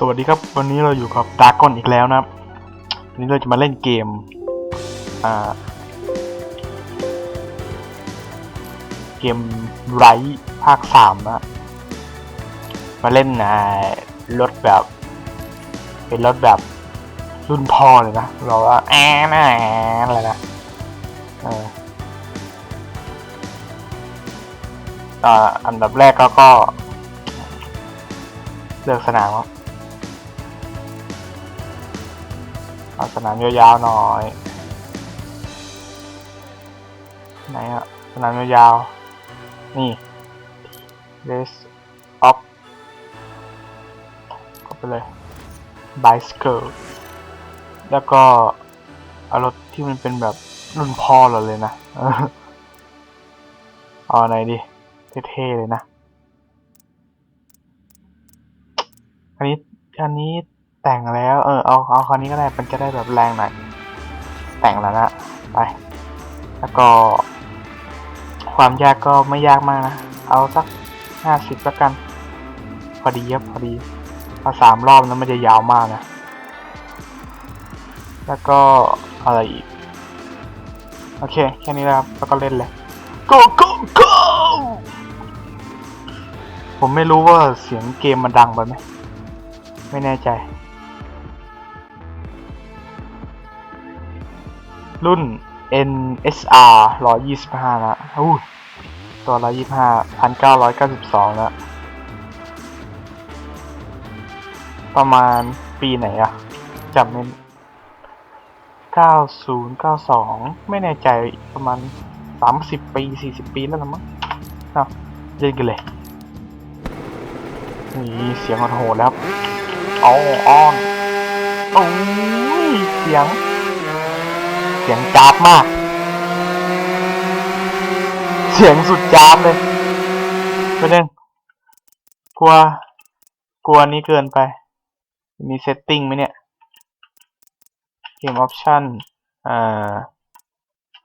สวัสดีครับ วันนี้เราอยู่กับดาร์กอนอีกแล้วนะครับวันนี้เราจะมาเล่นเกม อ่า เกมไรภาคสามนะมาเล่นอ่ารถแบบ เป็นรถแบบรุ่นพ่อเลยนะเราว่าแอนแอนอะไรนะเอออ่าอันดับแรกก็ก็เลือกสนามครับ เอาสนามยาวๆหน่อย ไหนอะสนามยาวๆนี่ race of ก็ไปเลย bicycle แล้วก็เอารถที่มันเป็นแบบรุ่นพ่อเราเลยนะ เอาไหนดีเท่ๆเลยนะ อันนี้ อันนี้ แต่งแล้ว เออเอาเอาคันนี้ก็ได้มันจะได้แบบแรงหน่อยแต่งแล้วนะไปแล้วก็ ความยากก็ไม่ยากมากนะ เอาสักห้าสิบละกัน พอดีครับพอดีพอสามรอบนั้นมันจะยาวมากนะ แล้วก็อะไรอีก โอเค แค่นี้แล้วครับ แล้วก็เล่นเลย go go go ผมไม่รู้ว่าเสียงเกมมันดังไปไหม ไม่แน่ใจ รุ่น NSR 125นะอู้ตัว 125 1992นะประมาณปีไหนอะจำไม่90 92 ไม่แน่ใจประมาณ 30 ปี 40 ปีแล้วละมั้งเอาเล่นกันเลยนี่เสียงโหดแล้วอ๋ออ้อนโอ้ยเสียงเสียงจ้าบมาก เสียงสุดจ้าบเลยไปเล่นกลัว กลัวนี้เกินไป มีเซตติ้งไหมเนี่ยเกมออปชั่นอ่า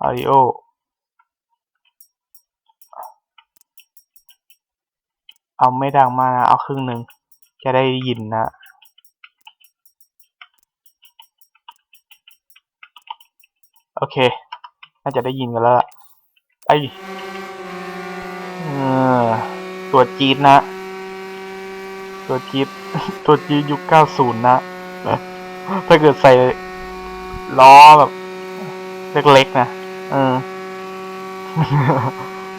audio เอาไม่ดังมากนะ เอาครึ่งหนึ่งจะได้ยินนะ โอเค น่าจะได้ยินกันแล้วล่ะไอเออตัวจี๊ดนะ ตัวจี๊ดตัวจี๊ดยุค90นะ ถ้าเกิดใส่ล้อแบบ เล็กๆนะเออ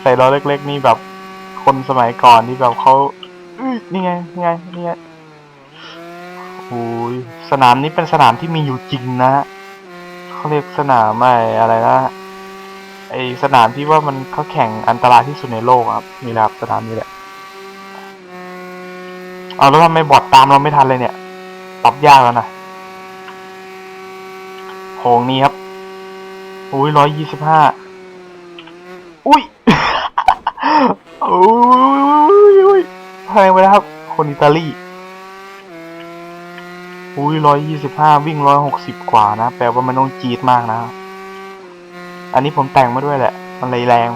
ใส่ล้อเล็ก ๆ นี่แบบคนสมัยก่อนที่แบบเขานี่ไงนี่ไงนี่ไงโอ้ยสนามนี้เป็นสนามที่มีอยู่จริงนะ เขาเรียกสนามอะไรอะไรนะไอสนามที่ว่ามันเขาแข่งอันตรายที่สุดในโลกครับนี่แหละครับสนามนี้แหละเอาแล้วทำไมบอดตามเราไม่ทันเลยเนี่ยปรับยากแล้วนะโหงนี้ครับอุ้ยร้อยยี่สิบห้าอุ้ยอุ้ยอุ้ยแพงไปแล้วครับ คนอิตาลี อุ้ยร้อยยี่สิบห้าวิ่งร้อยหกสิบกว่านะ แปลว่ามันต้องจี๊ดมากนะ อันนี้ผมแต่งมาด้วยแหละ มันเลยแรง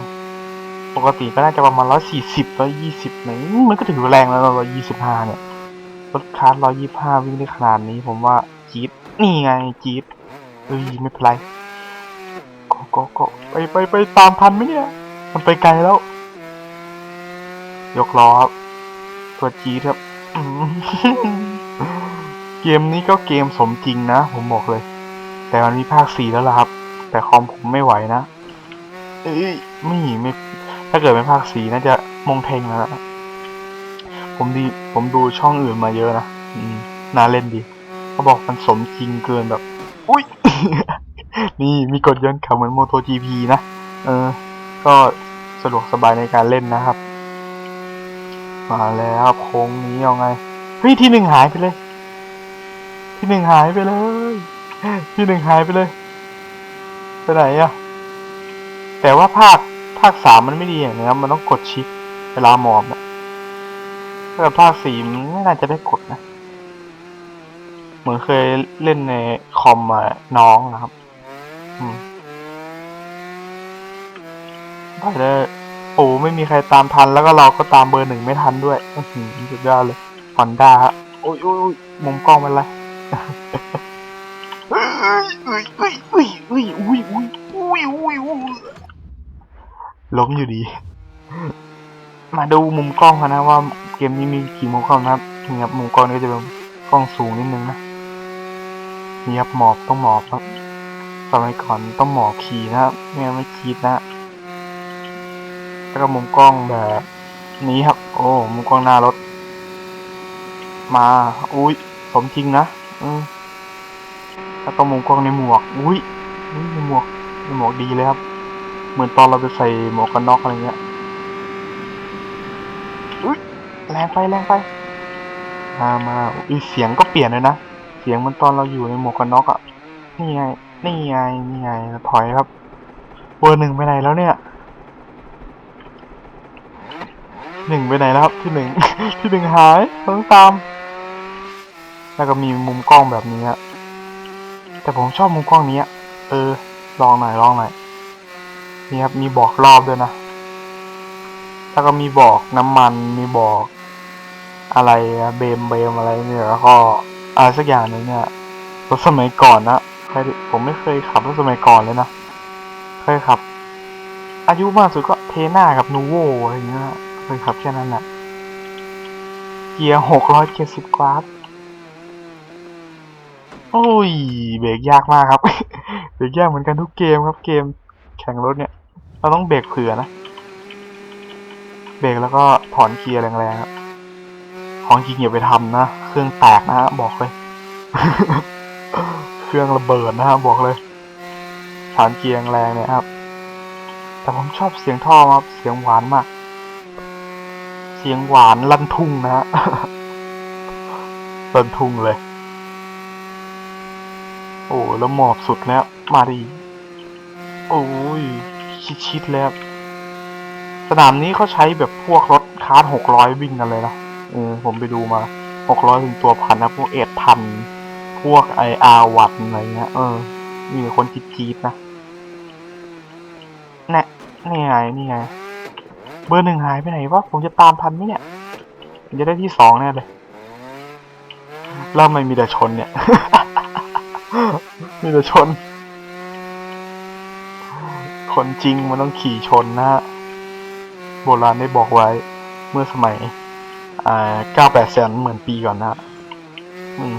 ปกติก็น่าจะประมาณร้อยสี่สิบร้อยยี่สิบหนมันก็ถือแรงแล้วร้อยยี่สิบห้าเนี่ยรถคาร์ร้อยยี่ห้าวิ่งได้ขนาดนี้ผมว่าจี๊ดนี่ไงจี๊ดเอ้ยไม่เป็นไรก็ก็ก็ไปไปไปตามทันไหมเนี่ย มันไปไกลแล้ว ยกล้อครับตัวจี๊ดครับ เกมนี้ก็เกมสมจริงนะ ผมบอกเลย แต่มันมีภาคสี่แล้วล่ะครับ แต่คอมผมไม่ไหวนะ เอ้ยไม่ไม่ ถ้าเกิดเป็นภาคสี่น่าจะมงเทงแล้วนะผมดีผมดูช่องอื่นมาเยอะนะอืมน่าเล่นดีเขาบอกมันสมจริงเกินแบบ อุ้ย นี่มีกดย้อนขับเหมือนโมโต GP นะ เออ ก็สะดวกสบายในการเล่นนะครับ มาแล้วโค้งนี้เอาไงเฮ้ยที่หนึ่งหายไปเลย ที่หนึ่งหายไปเลยที่หนึ่งหายไปเลย ไปไหนอะแต่ว่าภาคภาคสามมันไม่ดีอย่างนี้ครับมันต้องกดชิปเวลาหมอบนะถ้าเกิดภาคสี่ไม่น่าจะได้กดนะ เหมือนเคยเล่นในคอมมาน้องนะครับอืมไปเลยโอ้ไม่มีใครตามทันแล้วก็เราก็ตามเบอร์หนึ่งไม่ทันด้วยอื้อหือสุดยอดเลยฮอนด้าฮะโอ้ยโอ้ยมุมกล้องเป็นไร อ้ยเอ้ยเอ้ยอุ้ยอุ้ยอุ้ยอุ้ยอุ้ยอุ้ยล้มอยู่ดี มาดูมุมกล้องกันนะว่าเกมนี้มีกี่มุมกล้องนะครับนี่ครับมุมกล้องก็จะเป็นกล้องสูงนิดนึงนะนี่ครับหมอบต้องหมอบครับสมัยก่อนต้องหมอบขี่นะครับไม่งั้นไม่คิดนะแล้วก็มุมกล้องแบบนี้ครับ โอ้มุมกล้องหน้ารถ มาอุ้ยสมจริงนะ แล้วก็มุมกล้องในหมวก อุ้ยในหมวกในหมวกดีเลยครับ เหมือนตอนเราไปใส่หมวกกันน็อกอะไรเงี้ย อุ้ยแรงไปแรงไป มามาอุ้ยเสียงก็เปลี่ยนเลยนะ เสียงมันตอนเราอยู่ในหมวกกันน็อกอะนี่ไง นี่ไง นี่ไง ถอยครับ เบอร์หนึ่งไปไหนแล้วเนี่ยหนึ่งไปไหนแล้วครับที่หนึ่ง ที่หนึ่งหายต้องตาม แล้วก็มีมุมกล้องแบบนี้ฮะแต่ผมชอบมุมกล้องนี้เออ ลองหน่อยลองหน่อยนี่ครับมีบอกรอบด้วยนะ แล้วก็มีบอกน้ำมันมีบอก อะไรอะเบมเบมอะไรเนี่ยแล้วก็อะไรสักอย่างหนึงเนี่ยรถสมัยก่อนนะใครผมไม่เคยขับรถสมัยก่อนเลยนะเคยขับ อายุมากสุดก็เทน่ากับนูโวอะไรเงี้ยเคยขับแค่นั้นแหละเกียร์หกร้อยเจ็ดสิบกว่าครับ โอ้ย เบรกยากมากครับ เบรกยากเหมือนกันทุกเกมครับ เกมแข่งรถเนี่ย เราต้องเบรกเผื่อนะ เบรกแล้วก็ถอนเกียร์แรงๆครับ ของจริงอย่าไปทำนะ เครื่องแตกนะฮะบอกเลย เครื่องระเบิดนะฮะบอกเลยถอนเกียร์แรงเนี่ยครับ แต่ผมชอบเสียงท่อครับ เสียงหวานมาก เสียงหวานลั่นทุ่งนะฮะลั่นทุ่งเลย โอ้แล้วหมอบสุดแล้ว มาดี โอ้ย ชิดๆแล้ว สนามนี้เขาใช้แบบพวกรถคาร์ดหกร้อยวิ่งกันเลยนะเออผมไปดูมาหกร้อยถึงตัวพันนะพวกเอ็ดพันพวกไออาวัตอะไรเงี้ย เออ มีคนจี๊ดๆนะแน่นี่ไงนี่ไง เบอร์หนึ่งหายไปไหนวะ ผมจะตามทันไหมเนี่ยผมจะได้ที่สองแน่เลยแล้วไม่มีแต่ชนเนี่ย มีแต่ชน คนจริงมันต้องขี่ชนนะฮะ โบราณได้บอกไว้เมื่อสมัย อ่าเก้าแปดแสนเหมือนปีก่อนนะอืม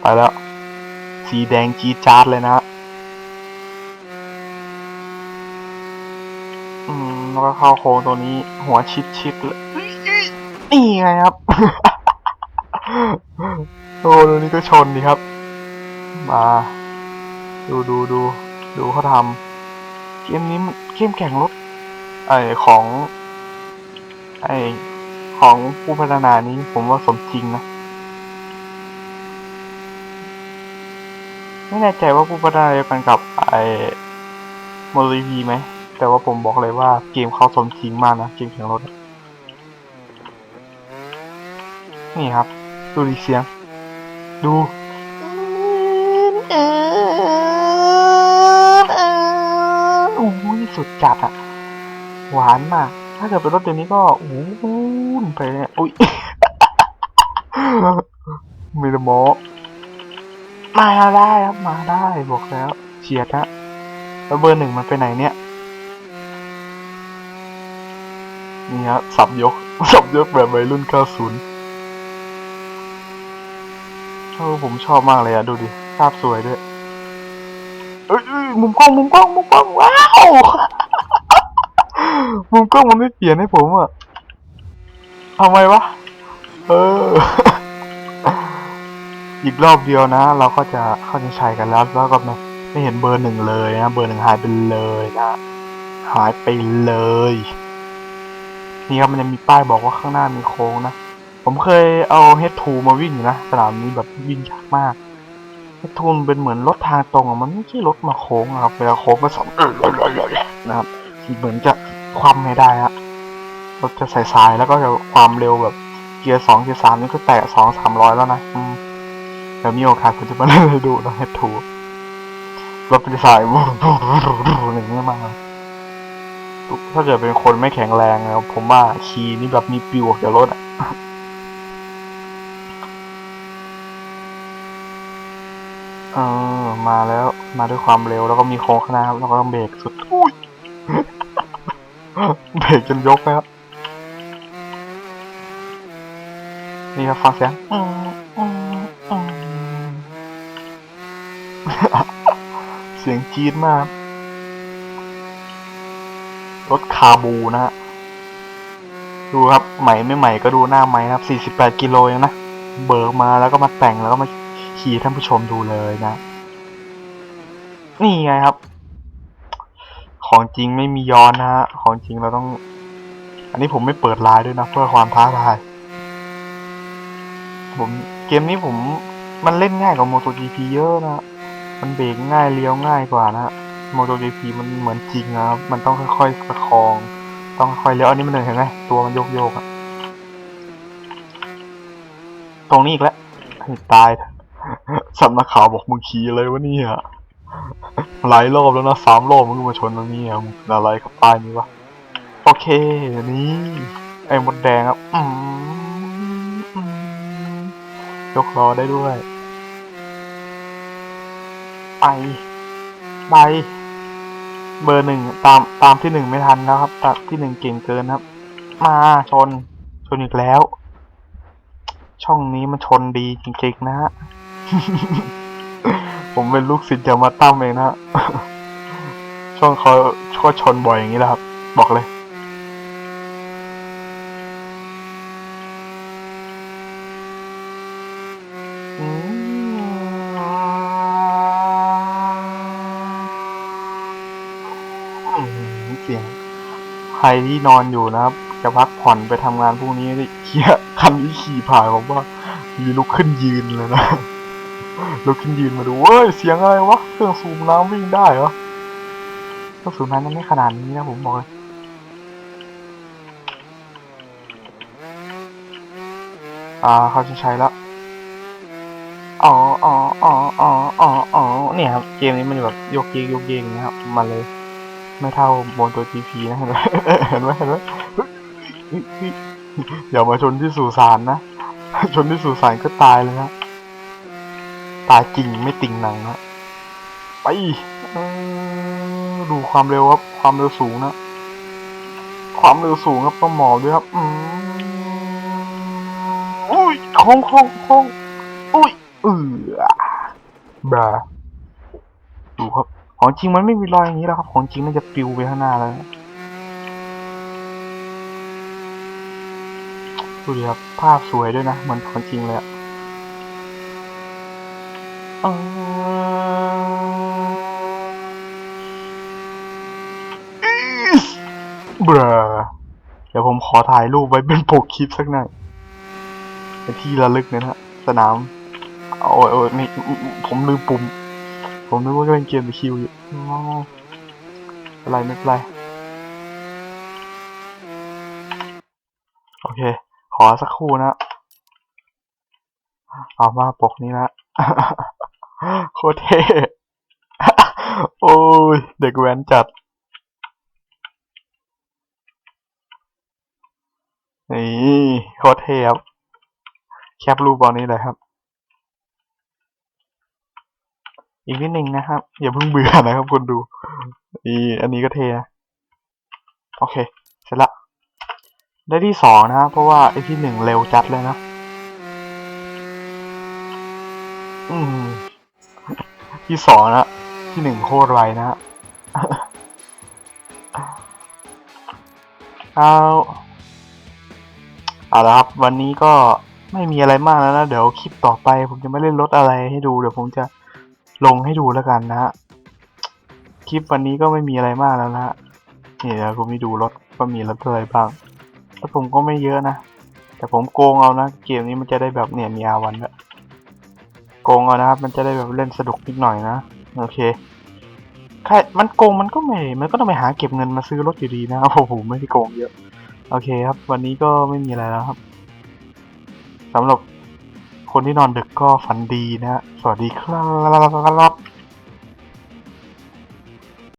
ไปแล้ว สีแดงจี๊ดจ๊าดเลยนะอืม แล้วก็เข้าโค้งตัวนี้ หัวชิดชิดๆเลยนี่ไงครับ โอ้ตัวนี้ก็ชนดีครับ มา ดูดูดูดูเขาทำเกมนี้มันเกมแข่งรถไอของ ไอของผู้พัฒนานี้ผมว่าสมจริงนะ ไม่แน่ใจว่าผู้พัฒนาเดียวกันกับไอโมลีพีไหม แต่ว่าผมบอกเลยว่าเกมเขาสมจริงมากนะเกมแข่งรถ นี่ครับ ดูดิเสียง ดู สุดจัดอะหวานมาก ถ้าเกิดเป็นรถเดี๋ยวนี้ก็โอ้โหไปเนี่ยอุ้ยมีแต่โมมาได้ครับมาได้บอกแล้วเฉียดฮะแล้วเบอร์หนึ่งมันไปไหนเนี่ยนี่ครับสับยกสับยกแบบวัยรุ่น90เออผมชอบมากเลยอะดูดิภาพสวยด้วย มุมกล้องมุมกล้องมุมกล้องว้าวมุมกล้องมันไม่เปลี่ยนให้ผมอะทำไมวะเออ อีกรอบเดียวนะ เราก็จะเข้าใจชัยกันแล้วแล้วก็ไม่ไม่เห็นเบอร์หนึ่งเลยนะเบอร์หนึ่งหายไปเลยนะหายไปเลย นี่ครับมันจะมีป้ายบอกว่าข้างหน้ามีโค้งนะผมเคยเอา H2 มาวิ่งอยู่นะสนามนี้แบบวิ่งยากมาก H2 มันเป็นเหมือนรถทางตรงอะมันไม่ใช่รถมาโค้งครับเวลาโค้งก็สองนะครับเหมือนจะคว่ำไม่ได้ฮะรถจะสายๆแล้วก็จะความเร็วแบบเกียร์สองเกียร์สามนี่คือแตะสองสามร้อยแล้วนะอืมเดี๋ยวมีโอกาสผมจะมาเล่นให้ดูนะ H2 รถเป็นสายวูอย่างนี้มากเลยถ้าเกิดเป็นคนไม่แข็งแรงนะผมว่าขี่นี่แบบมีปิวออกจากรถอะ เออ มาแล้วมาด้วยความเร็วแล้วก็มีโค้งข้างหน้าครับแล้วก็ต้องเบรกสุดอุ้ยเบรกจนยกนะครับนี่ครับฟังเสียงเสียงจี๊ดมาก รถคาบูนะฮะดูครับใหม่ไม่ใหม่ก็ดูหน้าใหม่นะครับ 48 กิโลเองนะ เบิกมาแล้วก็มาแต่งแล้วก็มาขี่ท่านผู้ชมดูเลยนะ นี่ไงครับ ของจริงไม่มีย้อนนะฮะ ของจริงเราต้อง อันนี้ผมไม่เปิดไลน์ด้วยนะ เพื่อความท้าทาย ผมเกมนี้ผมมันเล่นง่ายกว่า MotoGP เยอะนะ มันเบรกง่ายเลี้ยวง่ายกว่านะ MotoGP มันเหมือนจริงนะครับ มันต้องค่อยๆประคอง ต้องค่อยๆเลี้ยวอันนี้มันเลยเห็นไหมตัวมันโยกโยกๆอะตรงนี้อีกแล้วตายสัมนักข่าวบอกมึงขี่อะไรวะเนี่ย หลายรอบแล้วนะสามรอบมึงก็มาชนตรงนี้อะมึงอะไรกับป้ายนี้วะโอเคนี่ไอ้มดแดงครับอืมอืมยกล้อได้ด้วย ไปไปเบอร์หนึ่งตามตามที่หนึ่งไม่ทันแล้วครับตามที่หนึ่งเก่งเกินครับ มาชนชนอีกแล้ว ช่องนี้มันชนดีจริงๆนะฮะ ผมเป็นลูกศิษย์จะมาตั้มเองนะฮะช่องเขาก็ชนบ่อยอย่างนี้แหละครับ บอกเลย เสียง ใครที่นอนอยู่นะครับ จะพักผ่อนไปทำงานพรุ่งนี้นี่เฮียคันนี้ขี่ผ่านผมว่า มีลุกขึ้นยืนเลยนะ ลุกขึ้นยืนมาดูเว้ยเสียงอะไรวะเครื่องสูบน้ำวิ่งได้เหรอเครื่องสูบน้ำมันไม่ขนาดนี้นะผมบอกเลยอ่าเขาจะใช้แล้วอ๋ออ๋ออ๋ออ๋ออ๋ออ๋อเนี่ยครับเกมนี้มันแบบโยกเยกโยกเยกอย่างเงี้ยครับมาเลย ไม่เท่าบนตัว GP นะเห็นไหมเห็นไหมเห็นไหมเฮ้ยเฮ้ยเฮ้ยอย่ามาชนที่สุสานนะ ชนที่สุสานก็ตายเลยนะ ตาจริงไม่ติ่งหนังนะไปดูความเร็วครับ ความเร็วสูงนะ ความเร็วสูงครับต้องหมอบด้วยครับอืมอุ้ยคงคงคงอุ้ยเออบาดูครับ ของจริงมันไม่มีรอยอย่างนี้แล้วครับ ของจริงน่าจะปลิวไปข้างหน้าแล้วดูดิครับภาพสวยด้วยนะมันของจริงเลยอะ อออิ๊สเบรอเดี๋ยวผมขอถ่ายรูปไว้เป็นปกคลิปสักหน่อยเป็นที่ระลึกนะฮะ สนาม โอ้ยโอ้ยนี่ผมลืมปุ่ม ผมนึกว่าเล่นเกมไปคิวอยู่อ๋ออะไรไม่เป็นไร โอเค ขอสักครู่นะ เอามาปกนี้นะ โคตรเท่โอ้ย เด็กแว้นจัด นี่โคตรเท่ครับ แคปรูปบอลนี้เลยครับ อีกนิดหนึ่งนะครับ อย่าเพิ่งเบื่อนะครับคนดูอีอันนี้ก็เทนะ โอเค เสร็จละ ได้ที่สองนะครับ เพราะว่าไอที่หนึ่งเร็วจัดเลยนะ อืม ที่สองนะที่หนึ่งโคตรไวนะฮะเอาเอาละครับ วันนี้ก็ไม่มีอะไรมากแล้วนะ เดี๋ยวคลิปต่อไป ผมจะไม่เล่นรถอะไรให้ดู เดี๋ยวผมจะลงให้ดูแล้วกันนะฮะ คลิปวันนี้ก็ไม่มีอะไรมากแล้วนะฮะนี่เดี๋ยวผมมีดูรถว่ามีรถอะไรบ้างแล้วผมก็ไม่เยอะนะ แต่ผมโกงเอานะ เกมนี้มันจะได้แบบเนี่ยมีอาวันด้ว โกงเอานะครับ มันจะได้แบบเล่นสนุกนิดหน่อยนะโอเคใครมันโกงมันก็ไม่มันก็ต้องไปหาเก็บเงินมาซื้อรถอยู่ดีนะโอ้โหไม่ได้โกงเยอะ โอเคครับ วันนี้ก็ไม่มีอะไรแล้วครับสำหรับคนที่นอนดึกก็ฝันดีนะ สวัสดีครับ